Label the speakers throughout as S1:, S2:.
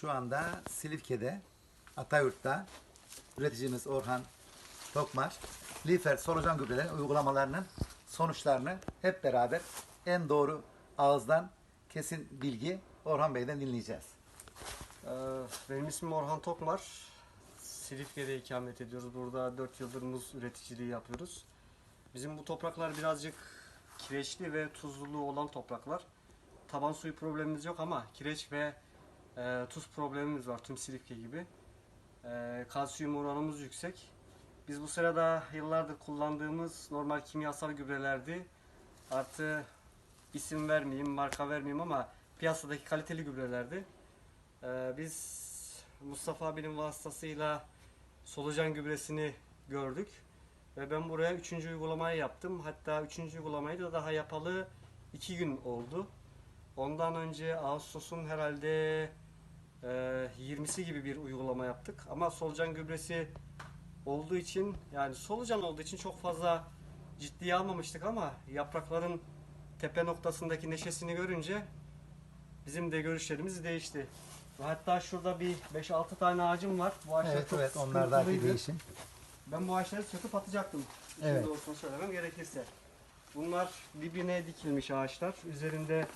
S1: Şu anda Silifke'de, Atayurt'ta üreticimiz Orhan Tokmar, Lifer solucan gübrelerin uygulamalarının sonuçlarını hep beraber en doğru ağızdan kesin bilgi Orhan Bey'den dinleyeceğiz.
S2: Ee, Benim ismim Orhan Tokmar. Silifke'de ikamet ediyoruz. Burada 4 yıldır muz üreticiliği yapıyoruz. Bizim bu topraklar birazcık kireçli ve tuzluluğu olan topraklar. Taban suyu problemimiz yok ama kireç ve e, tuz problemimiz var tüm Silifke gibi. E, kalsiyum oranımız yüksek. Biz bu sırada yıllardır kullandığımız normal kimyasal gübrelerdi. Artı isim vermeyeyim, marka vermeyeyim ama piyasadaki kaliteli gübrelerdi. Ee, biz Mustafa abinin vasıtasıyla solucan gübresini gördük. Ve ben buraya üçüncü uygulamayı yaptım. Hatta üçüncü uygulamayı da daha yapalı iki gün oldu. Ondan önce Ağustos'un herhalde e, 20'si gibi bir uygulama yaptık. Ama solucan gübresi olduğu için yani solucan olduğu için çok fazla ciddiye almamıştık ama yaprakların tepe noktasındaki neşesini görünce bizim de görüşlerimiz değişti. Hatta şurada bir 5-6 tane ağacım var. Bu ağaçlar
S1: Evet
S2: çok
S1: evet
S2: sıkıntılıydı.
S1: değişim.
S2: Ben bu ağaçları söküp atacaktım.
S1: Evet.
S2: doğrusunu söylemem gerekirse. Bunlar dibine dikilmiş ağaçlar. Üzerinde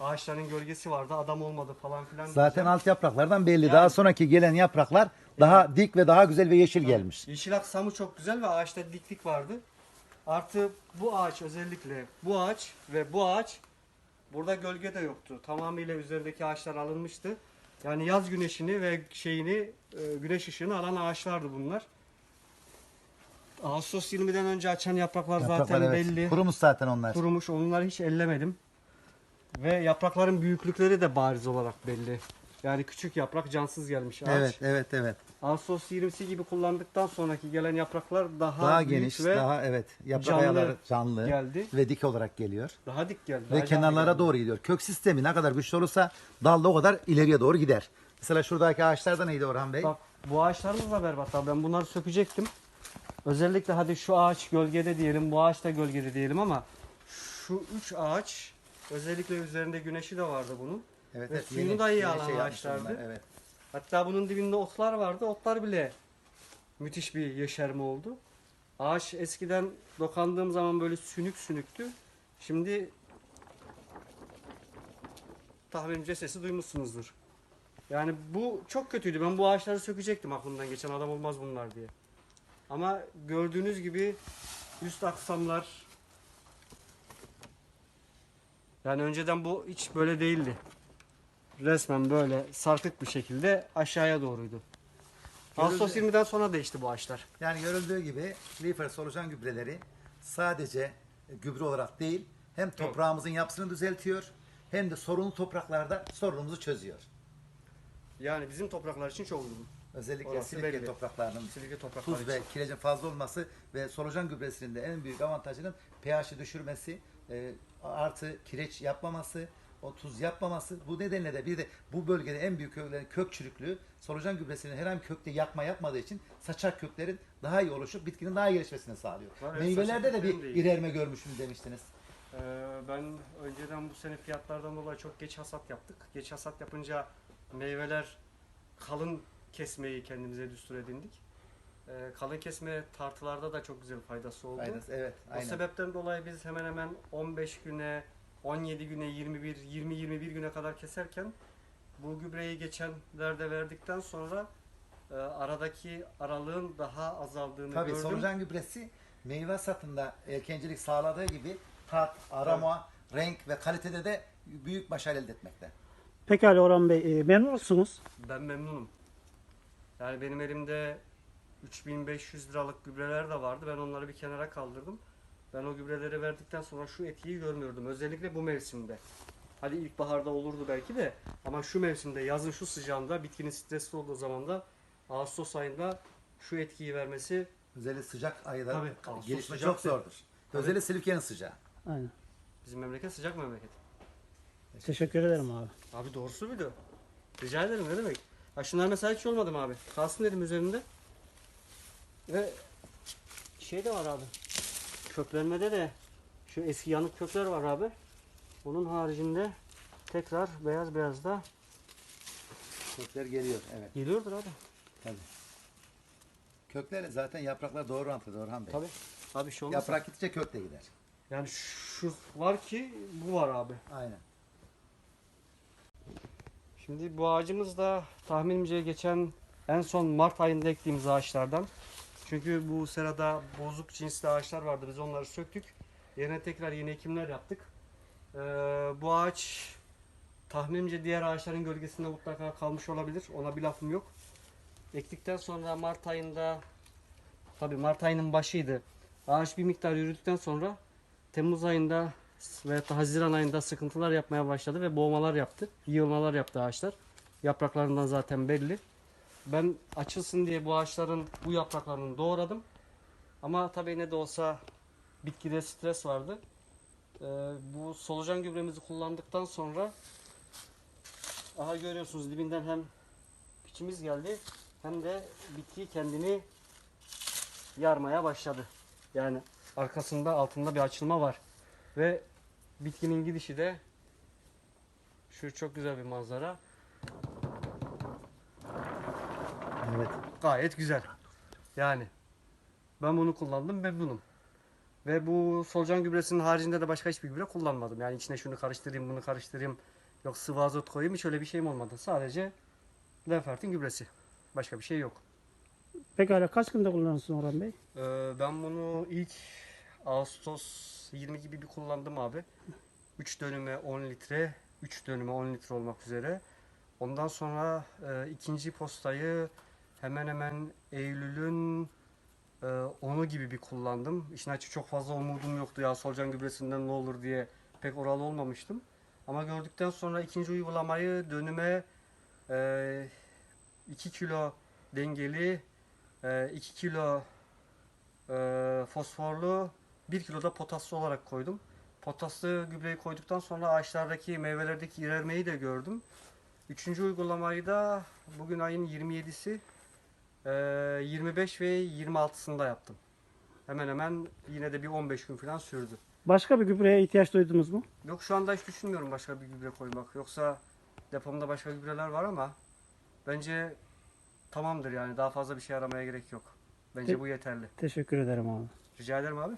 S2: ağaçların gölgesi vardı. Adam olmadı falan filan.
S1: Zaten
S2: diyeceğim.
S1: alt yapraklardan belli.
S2: Yani-
S1: Daha sonraki gelen yapraklar daha dik ve daha güzel ve yeşil gelmiş.
S2: Yeşil aksamı çok güzel ve ağaçta diklik vardı. Artı bu ağaç özellikle bu ağaç ve bu ağaç burada gölge de yoktu. Tamamıyla üzerindeki ağaçlar alınmıştı. Yani yaz güneşini ve şeyini e, güneş ışığını alan ağaçlardı bunlar. Ağustos 20'den önce açan yapraklar,
S1: Yapraklar
S2: zaten
S1: evet.
S2: belli.
S1: Kurumuş zaten onlar.
S2: Kurumuş. Onları hiç ellemedim. Ve yaprakların büyüklükleri de bariz olarak belli. Yani küçük yaprak cansız gelmiş ağaç.
S1: Evet evet evet.
S2: Ağustos 20'si gibi kullandıktan sonraki gelen yapraklar daha,
S1: Daha geniş,
S2: ve
S1: daha evet. Yaprak
S2: canlı
S1: ayaları canlı
S2: geldi.
S1: ve dik olarak geliyor.
S2: Daha dik geldi.
S1: Ve
S2: daha
S1: kenarlara
S2: geldi.
S1: doğru gidiyor. Kök sistemi ne kadar güçlü olursa dal da o kadar ileriye doğru gider. Mesela şuradaki ağaçlar da neydi Orhan Bey?
S2: Bak bu ağaçlarımız da berbat abi. Ben bunları sökecektim. Özellikle hadi şu ağaç gölgede diyelim, bu ağaç da gölgede diyelim ama şu üç ağaç özellikle üzerinde güneşi de vardı bunun.
S1: evet,
S2: ve suyunu da iyi
S1: yeni
S2: alan
S1: yapmış
S2: ağaçlardı.
S1: Evet.
S2: Hatta bunun dibinde otlar vardı. Otlar bile müthiş bir yeşerme oldu. Ağaç eskiden dokandığım zaman böyle sünük sünüktü. Şimdi tahminimce sesi duymuşsunuzdur. Yani bu çok kötüydü. Ben bu ağaçları sökecektim aklımdan geçen adam olmaz bunlar diye. Ama gördüğünüz gibi üst aksamlar yani önceden bu hiç böyle değildi resmen böyle sarkık bir şekilde aşağıya doğruydu. Ağustos 20'den sonra değişti bu ağaçlar.
S1: Yani görüldüğü gibi Lifer solucan gübreleri sadece gübre olarak değil hem toprağımızın yapısını düzeltiyor hem de sorunlu topraklarda sorunumuzu çözüyor.
S2: Yani bizim topraklar için çok uygun.
S1: Özellikle
S2: Orası belli.
S1: topraklarının
S2: Silifke topraklar
S1: tuz ve
S2: için.
S1: kirecin fazla olması ve solucan gübresinin de en büyük avantajının pH'i düşürmesi, e, artı kireç yapmaması, o tuz yapmaması. Bu nedenle de bir de bu bölgede en büyük köklerin kök çürüklüğü solucan gübresinin herhangi kökte yakma yapmadığı için saçak köklerin daha iyi oluşup bitkinin daha iyi gelişmesini sağlıyor.
S2: Evet,
S1: Meyvelerde de bir
S2: de iyi.
S1: ilerleme görmüşüm demiştiniz.
S2: Ee, ben önceden bu sene fiyatlardan dolayı çok geç hasat yaptık. Geç hasat yapınca meyveler kalın kesmeyi kendimize düstur edindik. Ee, kalın kesme tartılarda da çok güzel faydası oldu.
S1: Aynen, evet,
S2: O
S1: aynen.
S2: sebepten dolayı biz hemen hemen 15 güne, 17 güne, 21, 20-21 güne kadar keserken bu gübreyi geçenlerde verdikten sonra e, aradaki aralığın daha azaldığını
S1: Tabii
S2: gördüm.
S1: solucan gübresi meyve satında erkencilik sağladığı gibi tat, aroma, renk ve kalitede de büyük başarı elde etmekte.
S3: Pekala Orhan Bey, e, memnun musunuz?
S2: Ben memnunum. Yani benim elimde 3500 liralık gübreler de vardı. Ben onları bir kenara kaldırdım. Ben o gübreleri verdikten sonra şu etkiyi görmüyordum. Özellikle bu mevsimde. Hadi ilkbaharda olurdu belki de ama şu mevsimde yazın şu sıcağında bitkinin stresli olduğu zaman da Ağustos ayında şu etkiyi vermesi
S1: Özellikle sıcak ayda
S2: Ağustos
S1: gelişme
S2: sıcak
S1: çok
S2: değil.
S1: zordur. Özellikle Silifke'nin sıcağı.
S3: Aynen.
S2: bizim memleket sıcak memleket.
S3: Teşekkür ederim abi.
S2: Abi doğrusu buydu. Rica ederim ne demek. Ha şunlar mesela hiç olmadım abi. Kalsın dedim üzerinde. Ve şey de var abi. Köklenmede de şu eski yanık kökler var abi. Bunun haricinde tekrar beyaz beyaz da
S1: Kökler geliyor. Evet.
S2: Geliyordur abi.
S1: Tabii. Kökler zaten yapraklar doğru orantılı Orhan Bey.
S2: Tabii. Abi şey olmaz.
S1: Yaprak gidince kök de gider.
S2: Yani şu var ki bu var abi.
S1: Aynen.
S2: Şimdi bu ağacımız da tahminimce geçen en son Mart ayında ektiğimiz ağaçlardan. Çünkü bu serada bozuk cinsli ağaçlar vardı. Biz onları söktük. Yerine tekrar yeni ekimler yaptık. Ee, bu ağaç tahminimce diğer ağaçların gölgesinde mutlaka kalmış olabilir. Ona bir lafım yok. Ektikten sonra Mart ayında tabii Mart ayının başıydı. Ağaç bir miktar yürüdükten sonra Temmuz ayında ve Haziran ayında sıkıntılar yapmaya başladı ve boğmalar yaptı. Yığılmalar yaptı ağaçlar. Yapraklarından zaten belli. Ben açılsın diye bu ağaçların bu yapraklarını doğradım. Ama tabii ne de olsa bitkide stres vardı. Ee, bu solucan gübremizi kullandıktan sonra aha görüyorsunuz dibinden hem piçimiz geldi hem de bitki kendini yarmaya başladı. Yani arkasında altında bir açılma var. Ve bitkinin gidişi de şu çok güzel bir manzara.
S1: Evet.
S2: Gayet güzel. Yani ben bunu kullandım memnunum. Ve bu solucan gübresinin haricinde de başka hiçbir gübre kullanmadım. Yani içine şunu karıştırayım, bunu karıştırayım. Yok sıvı azot koyayım hiç öyle bir şeyim olmadı. Sadece Lenfert'in gübresi. Başka bir şey yok.
S3: Pekala kaç günde kullanırsın Orhan Bey?
S2: Ee, ben bunu ilk Ağustos 20 gibi bir kullandım abi. 3 dönüme 10 litre, 3 dönüme 10 litre olmak üzere. Ondan sonra e, ikinci postayı hemen hemen Eylül'ün e, 10'u gibi bir kullandım. İşin açığı çok fazla umudum yoktu ya solucan gübresinden ne olur diye pek oralı olmamıştım. Ama gördükten sonra ikinci uygulamayı dönüme e, 2 kilo dengeli, e, 2 kilo e, fosforlu 1 kilo da potaslı olarak koydum. Potaslı gübreyi koyduktan sonra ağaçlardaki meyvelerdeki ilerlemeyi de gördüm. Üçüncü uygulamayı da bugün ayın 27'si e, 25 ve 26'sında yaptım. Hemen hemen yine de bir 15 gün falan sürdü.
S3: Başka bir gübreye ihtiyaç duydunuz mu?
S2: Yok şu anda hiç düşünmüyorum başka bir gübre koymak. Yoksa depomda başka gübreler var ama bence tamamdır yani daha fazla bir şey aramaya gerek yok. Bence
S3: Peki.
S2: bu yeterli.
S3: Teşekkür ederim abi.
S2: Rica ederim abi.